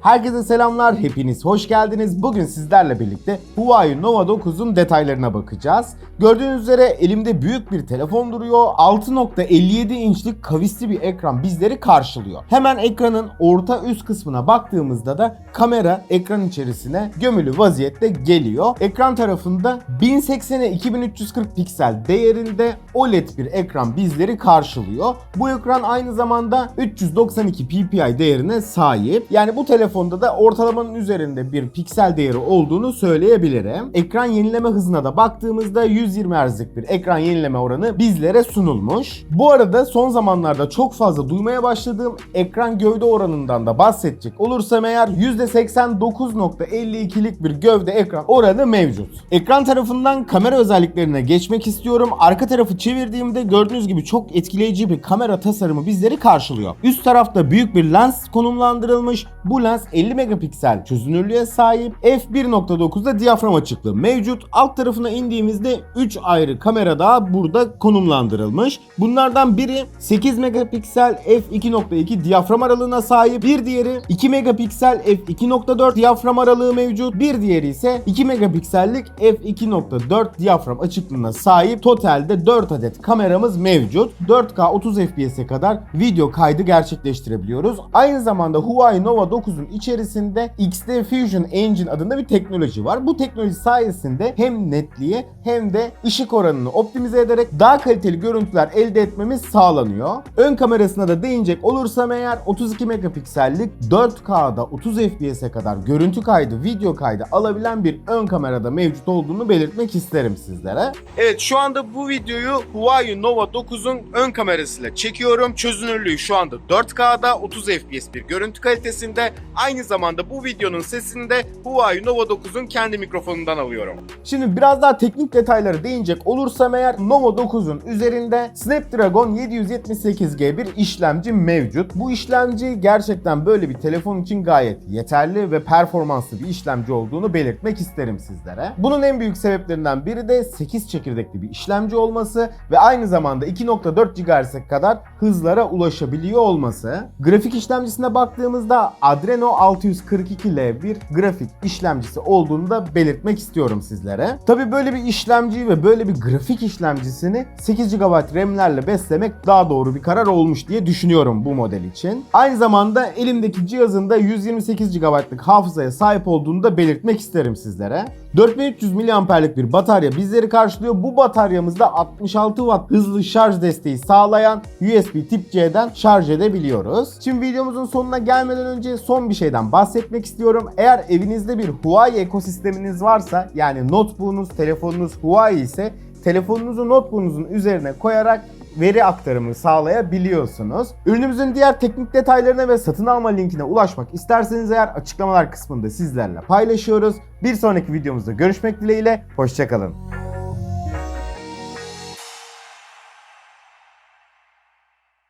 Herkese selamlar, hepiniz hoş geldiniz. Bugün sizlerle birlikte Huawei Nova 9'un detaylarına bakacağız. Gördüğünüz üzere elimde büyük bir telefon duruyor. 6.57 inçlik kavisli bir ekran bizleri karşılıyor. Hemen ekranın orta üst kısmına baktığımızda da kamera ekran içerisine gömülü vaziyette geliyor. Ekran tarafında 1080'e 2340 piksel değerinde OLED bir ekran bizleri karşılıyor. Bu ekran aynı zamanda 392 ppi değerine sahip. Yani bu telefonda da ortalamanın üzerinde bir piksel değeri olduğunu söyleyebilirim. Ekran yenileme hızına da baktığımızda 120 Hz'lik bir ekran yenileme oranı bizlere sunulmuş. Bu arada son zamanlarda çok fazla duymaya başladığım ekran gövde oranından da bahsedecek olursam eğer %89.52'lik bir gövde ekran oranı mevcut. Ekran tarafından kamera özelliklerine geçmek istiyorum. Arka tarafı çevirdiğimde gördüğünüz gibi çok etkileyici bir kamera tasarımı bizleri karşılıyor. Üst tarafta büyük bir lens konumlandırılmış. Bu lens 50 megapiksel çözünürlüğe sahip. f1.9'da diyafram açıklığı mevcut. Alt tarafına indiğimizde 3 ayrı kamera daha burada konumlandırılmış. Bunlardan biri 8 megapiksel f2.2 diyafram aralığına sahip. Bir diğeri 2 megapiksel f2.4 diyafram aralığı mevcut. Bir diğeri ise 2 megapiksellik f2.4 diyafram açıklığına sahip. Totalde 4 adet kameramız mevcut. 4K 30 FPS'e kadar video kaydı gerçekleştirebiliyoruz. Aynı zamanda Huawei Nova 9'un içerisinde XD Fusion Engine adında bir teknoloji var. Bu teknoloji sayesinde hem netliği hem de ışık oranını optimize ederek daha kaliteli görüntüler elde etmemiz sağlanıyor. Ön kamerasına da değinecek olursam eğer 32 megapiksellik 4K'da 30 FPS'e kadar görüntü kaydı, video kaydı alabilen bir ön kamerada mevcut olduğunu belirtmek isterim sizlere. Evet şu anda bu videoyu Huawei Nova 9'un ön kamerasıyla çekiyorum. Çözünürlüğü şu anda 4K'da 30 FPS bir görüntü kalitesinde. Aynı zamanda bu videonun sesini de Huawei Nova 9'un kendi mikrofonundan alıyorum. Şimdi biraz daha teknik detaylara değinecek olursam eğer Nova 9'un üzerinde Snapdragon 778G bir işlemci mevcut. Bu işlemci gerçekten böyle bir telefon için gayet yeterli ve performanslı bir işlemci olduğunu belirtmek isterim sizlere. Bunun en büyük sebeplerinden biri de 8 çekirdekli bir işlemci olması ve aynı zamanda 2.4 GHz'e kadar hızlara ulaşabiliyor olması. Grafik işlemcisine baktığımızda Adreno 642L bir grafik işlemcisi olduğunu da belirtmek istiyorum sizlere. Tabi böyle bir işlemciyi ve böyle bir grafik işlemcisini 8 GB RAM'lerle beslemek daha doğru bir karar olmuş diye düşünüyorum bu model için. Aynı zamanda elimdeki cihazın da 128 GB'lık hafızaya sahip olduğunu da belirtmek isterim sizlere. 4300 mAh'lik bir batarya bizleri karşılıyor. Bu bataryamızda 66 Watt hızlı şarj desteği sağlayan USB tip C'den şarj edebiliyoruz. Şimdi videomuzun sonuna gelmeden önce son bir şeyden bahsetmek istiyorum. Eğer evinizde bir Huawei ekosisteminiz varsa yani notebook'unuz, telefonunuz Huawei ise telefonunuzu notebook'unuzun üzerine koyarak veri aktarımı sağlayabiliyorsunuz. Ürünümüzün diğer teknik detaylarına ve satın alma linkine ulaşmak isterseniz eğer açıklamalar kısmında sizlerle paylaşıyoruz. Bir sonraki videomuzda görüşmek dileğiyle, hoşçakalın.